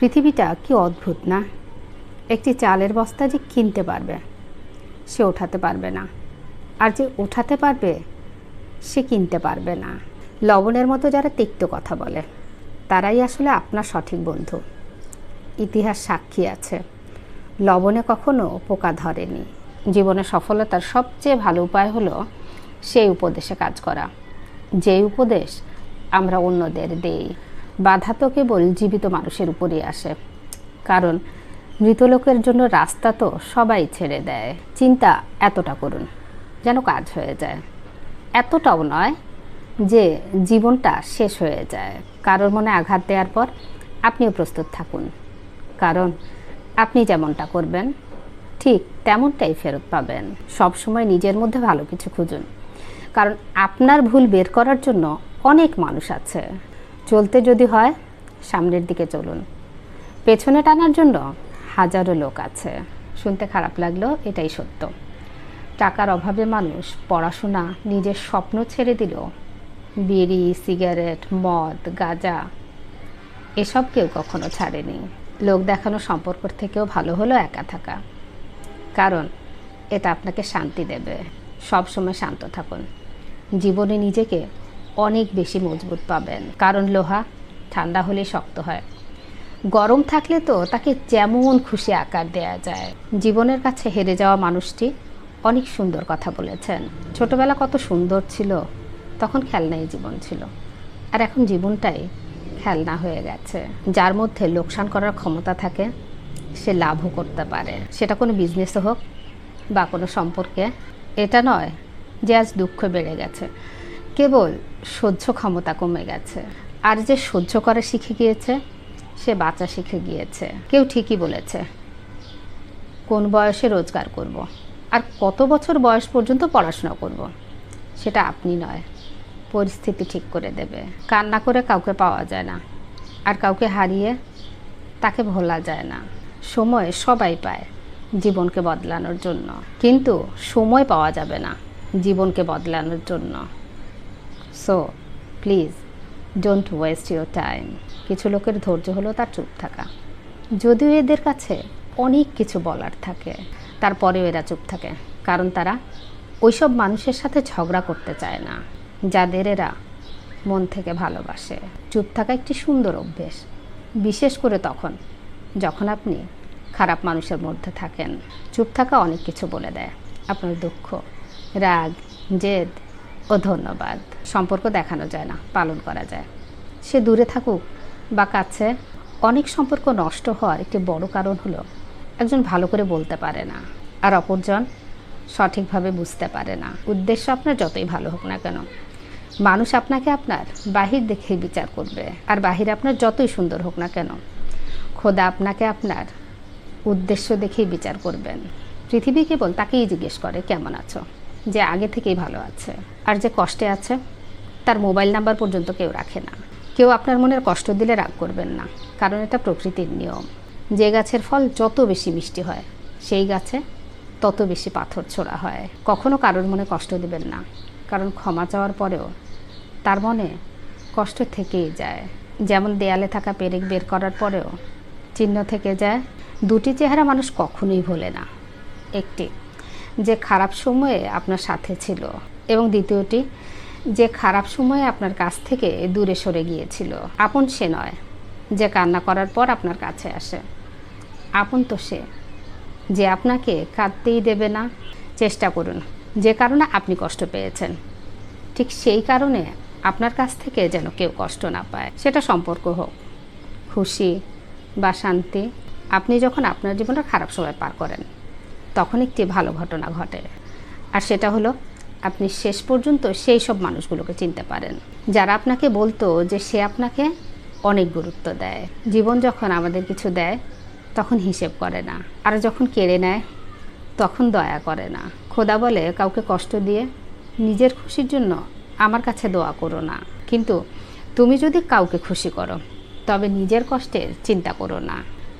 পৃথিবীটা কি অদ্ভুত না? একটি চালের বস্তা যে কিনতে পারবে, সে ওঠাতে পারবে না। আর যে ওঠাতে পারবে, সে কিনতে পারবে না। লবণের মতো যারা তিক্ত কথা বলে, তারাই আসলে আপনার সঠিক বন্ধু। ইতিহাস সাক্ষী আছে, লবণে কখনো পোকা ধরেনি। জীবনে সফলতার সবচেয়ে ভালো উপায় হলো সেই উপদেশে কাজ করা। যেই উপদেশ আমরা অন্যদের দেই। বাধা তো কেবল জীবিত মানুষের উপরই আসে। কারণ মৃত লোকের জন্য রাস্তা তো সবাই ছেড়ে দেয়। চিন্তা এতটা করুন, যেন কাজ হয়ে যায়। এতটাও নয় যে জীবনটা শেষ হয়ে যায়। কারোর মনে আঘাত দেওয়ার পর আপনিও প্রস্তুত থাকুন। কারণ আপনি যেমনটা করবেন, ঠিক তেমনটাই ফেরত পাবেন। সব সময় নিজের মধ্যে ভালো কিছু খুঁজুন। কারণ আপনার ভুল বের করার জন্য অনেক মানুষ আছে। চলতে যদি হয়, সামনের দিকে চলুন। পেছনে টানার জন্য হাজারো লোক আছে। শুনতে খারাপ লাগল, এটাই সত্য। টাকার অভাবে মানুষ পড়াশোনা, নিজের স্বপ্ন ছেড়ে দিল। বিড়ি, সিগারেট, মদ, গাঁজা, এসব কেউ কখনো ছাড়েনি। লোক দেখানো সম্পর্ক থেকেও ভালো হলো একা থাকা। কারণ, এটা আপনাকে শান্তি দেবে। সব সময় শান্ত থাকুন। জীবনে নিজেকে অনেক বেশি মজবুত পাবেন। কারণ লোহা ঠান্ডা হলে শক্ত হয়। গরম থাকলে তো তাকে যেমন খুশি আকার দেয়া যায়। জীবনের কাছে হেরে যাওয়া মানুষটি অনেক সুন্দর কথা বলেছেন। ছোটবেলা কত সুন্দর ছিল, তখন খেলনাই জীবন ছিল। আর এখন জীবনটাই খেলনা হয়ে গেছে। যার মধ্যে লোকসান করার ক্ষমতা থাকে, সে লাভও করতে পারে। সেটা কোনো বিজনেসে হোক বা কোনো সম্পর্কে, এটা নয় যে আজ দুঃখ বেড়ে গেছে। কেবল সহ্য ক্ষমতা কমে গেছে। আর যে সহ্য করা শিখে গিয়েছে, সে বাঁচা শিখে গিয়েছে। কেউ ঠিকই বলেছে, কোন বয়সে রোজগার করব। আর কত বছর বয়স পর্যন্ত পড়াশোনা করব। সেটা আপনি নয়, পরিস্থিতি ঠিক করে দেবে। কান্না করে কাউকে পাওয়া যায় না, আর কাউকে হারিয়ে তাকে ভোলা যায় না। সময় সবাই পায় জীবনকে বদলানোর জন্য। কিন্তু সময় পাওয়া যাবে না, জীবনকে বদলানোর জন্য। So please don't waste your time কিছু লোকের ধৈর্য হলো তার চুপ থাকা। যদিও এদের কাছে অনেক কিছু বলার থাকে, তারপরেও এরা চুপ থাকে, কারণ তারা ওইসব মানুষের সাথে ঝগড়া করতে চায় না, যাদের এরা মন থেকে ভালোবাসে। চুপ থাকা একটি সুন্দর অভ্যেস, বিশেষ করে তখন যখন আপনি খারাপ মানুষের মধ্যে থাকেন। চুপ থাকা অনেক কিছু বলে দেয়। আপনার দুঃখ, রাগ, জেদ ও ধন্যবাদ। সম্পর্ক দেখানো যায় না, পালন করা যায়। সে দূরে থাকুক বা কাছে, অনেক সম্পর্ক নষ্ট হওয়ার একটি বড় কারণ হলো একজন ভালো করে বলতে পারে না আর অপরজন সঠিকভাবে বুঝতে পারে না। উদ্দেশ্য আপনার যতই ভালো হোক না কেন। মানুষ আপনাকে আপনার বাহির দেখেই বিচার করবে আর বাহির আপনার যতই সুন্দর হোক না কেন। খোদা আপনাকে আপনার উদ্দেশ্য দেখেই বিচার করবেন। পৃথিবী কেবল তাকেই জিজ্ঞেস করে, কেমন আছো? যে আগে থেকেই ভালো আছে। আর যে কষ্টে আছে, তার মোবাইল নাম্বার পর্যন্ত কেউ রাখে না। কেউ আপনার মনের কষ্ট দিলে রাগ করবেন না, কারণ এটা প্রকৃতির নিয়ম। যে গাছের ফল যত বেশি মিষ্টি হয়, সেই গাছে তত বেশি পাথর ছোড়া হয়। কখনো কারোর মনে কষ্ট দিবেন না, কারণ ক্ষমা চাওয়ার পরেও তার মনে কষ্ট থেকেই যায়। যেমন দেয়ালে থাকা পেরেক বের করার পরেও চিহ্ন থেকে যায়, দুটি চেহারা মানুষ কখনোই ভোলে না। একটি যে খারাপ সময়ে আপনার সাথে ছিল এবং দ্বিতীয়টি, যে খারাপ সময়ে আপনার কাছ থেকে দূরে সরে গিয়েছিল। আপন সে নয়, যে কান্না করার পর আপনার কাছে আসে। আপন তো সে, যে আপনাকে কাঁদতেই দেবে না। চেষ্টা করুন, যে কারণে আপনি কষ্ট পেয়েছেন। ঠিক সেই কারণে আপনার কাছ থেকে যেন কেউ কষ্ট না পায়। সেটা সম্পর্ক হোক, খুশি বা শান্তি, আপনি যখন আপনার জীবনটা খারাপ সময় পার করেন, তখন একটি ভালো ঘটনা ঘটে। আর সেটা হলো আপনি শেষ পর্যন্ত সেই সব মানুষগুলোকে চিনতে পারেন। যারা আপনাকে বলতো যে সে আপনাকে অনেক গুরুত্ব দেয়। জীবন যখন আমাদের কিছু দেয়, তখন হিসেব করে না। আর যখন কেড়ে নেয়, তখন দয়া করে না। খোদা বলে, কাউকে কষ্ট দিয়ে নিজের খুশির জন্য আমার কাছে দোয়া করো না। কিন্তু তুমি যদি কাউকে খুশি করো, তবে নিজের কষ্টের চিন্তা করো না।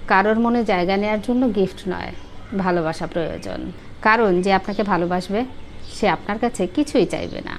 কারোর মনে জায়গা নেওয়ার জন্য গিফট নয়, ভালোবাসা প্রয়োজন। কারণ যে আপনাকে ভালোবাসবে সে আপনার কাছে কিছুই চাইবে না।